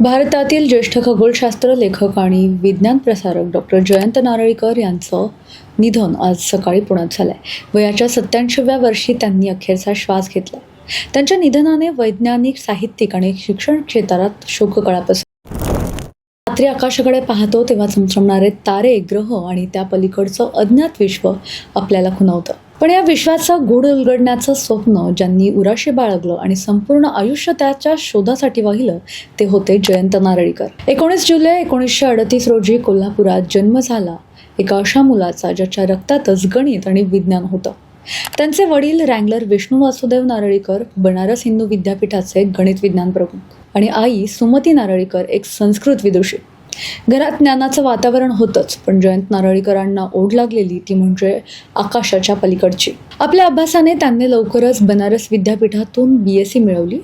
भारतातील ज्येष्ठ खगोलशास्त्र लेखक आणि विज्ञान प्रसारक डॉक्टर जयंत नारळीकर यांचं निधन आज सकाळी पुण्यात झालंय. वयाच्या सत्याऐंशीव्या वर्षी त्यांनी अखेरचा श्वास घेतला. त्यांच्या निधनाने वैज्ञानिक साहित्यिक आणि शिक्षण क्षेत्रात शोककळा पसरली रात्री आकाशाकडे पाहतो तेव्हा चमचमणारे तारे ग्रह आणि त्या पलीकडचं अज्ञात विश्व आपल्याला खुणावतं. पण या विश्वाचं गूढ उलगडण्याचं स्वप्न ज्यांनी उराशी बाळगलं आणि संपूर्ण आयुष्य त्याच्या शोधासाठी वाहिलं ते होते जयंत नारळीकर. एकोणीस जुलै एकोणीसशे अडतीस रोजी कोल्हापुरात जन्म झाला एका अशा मुलाचा ज्याच्या रक्तातच गणित आणि विज्ञान होतं. त्यांचे वडील रँगलर विष्णू वासुदेव नारळीकर बनारस हिंदू विद्यापीठाचे गणित विज्ञान प्रमुख आणि आई सुमती नारळीकर एक संस्कृत विदुषी. घरात ज्ञानाचं वातावरण होतंच पण जयंत नारळीकरांना ओढ लागलेली ती म्हणजे आकाशाच्या पलीकडची. आपल्या अभ्यासाने त्यांनी लवकरच बनारस विद्यापीठातून बी एस सी मिळवली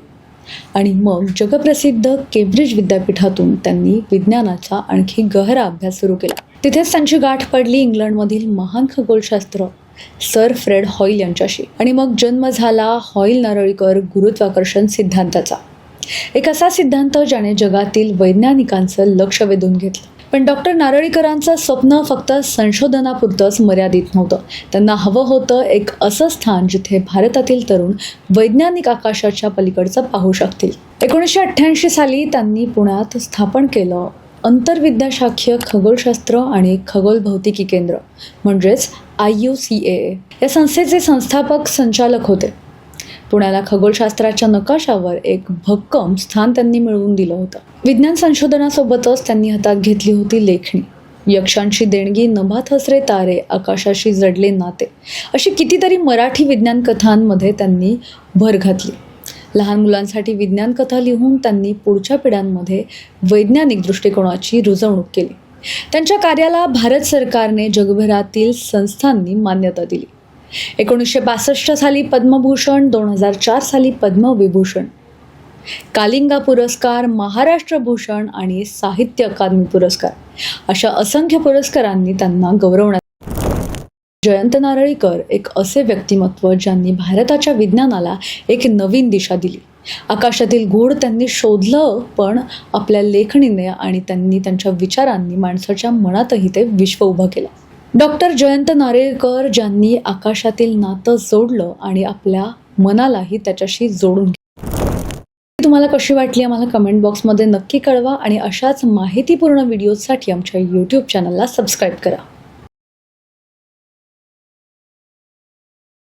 आणि मग जगप्रसिद्ध केम्ब्रिज विद्यापीठातून त्यांनी विज्ञानाचा आणखी गहरा अभ्यास सुरू केला. तिथेच त्यांची गाठ पडली इंग्लंडमधील महान खगोलशास्त्र सर फ्रेड हॉईल यांच्याशी. आणि मग जन्म झाला हॉईल नारळीकर गुरुत्वाकर्षण सिद्धांताचा. एक असा सिद्धांत ज्याने जगातील वैज्ञानिकांचं लक्ष वेधून घेतलं. पण डॉक्टर नारळीकरांचं स्वप्न फक्त संशोधनापुरतंच मर्यादित नव्हतं. त्यांना हवं होतं एक असं स्थान जिथे भारतातील तरुण वैज्ञानिक आकाशाच्या पलीकडचं पाहू शकतील. एकोणीसशे अठ्ठ्याऐंशी साली त्यांनी पुण्यात स्थापन केलं अंतर्विद्याशाखीय खगोलशास्त्र आणि खगोल भौतिकी केंद्र म्हणजेच आय यू सी ए या संस्थेचे संस्थापक संचालक होते. पुण्याला खगोलशास्त्राच्या नकाशावर एक भक्कम स्थान त्यांनी मिळवून दिलं होतं. विज्ञान संशोधनासोबतच त्यांनी हातात घेतली होती लेखणी. यक्षांशी देणगी नभात हसरे तारे आकाशाशी जडले नाते. अशी कितीतरी मराठी विज्ञान कथांमध्ये त्यांनी भर घातली. लहान मुलांसाठी विज्ञान कथा लिहून त्यांनी पुढच्या पिढ्यांमध्ये वैज्ञानिक दृष्टिकोनाची रुजवणूक केली. त्यांच्या कार्याला भारत सरकारने जगभरातील संस्थांनी मान्यता दिली. एकोणीसशे बासष्ट साली पद्मभूषण दोन हजार चार साली पद्मविभूषण. कालिंगा पुरस्कार महाराष्ट्र भूषण आणि साहित्य अकादमी पुरस्कार. अशा असंख्य पुरस्कारांनी त्यांना गौरवण्यात जयंत नारळीकर एक असे व्यक्तिमत्व ज्यांनी भारताच्या विज्ञानाला एक नवीन दिशा दिली. आकाशातील गूढ त्यांनी शोधलं पण आपल्या लेखणीने आणि त्यांनी त्यांच्या विचारांनी माणसाच्या मनातही ते विश्व उभं केलं. डॉक्टर जयंत नारळीकर ज्यांनी आकाशातील नातं जोडलं आणि आपल्या मनालाही त्याच्याशी जोडून तुम्हाला कशी वाटली आम्हाला कमेंट बॉक्समध्ये नक्की कळवा आणि अशाच माहितीपूर्ण व्हिडिओजसाठी आमच्या यूट्यूब चॅनलला सबस्क्राईब करा.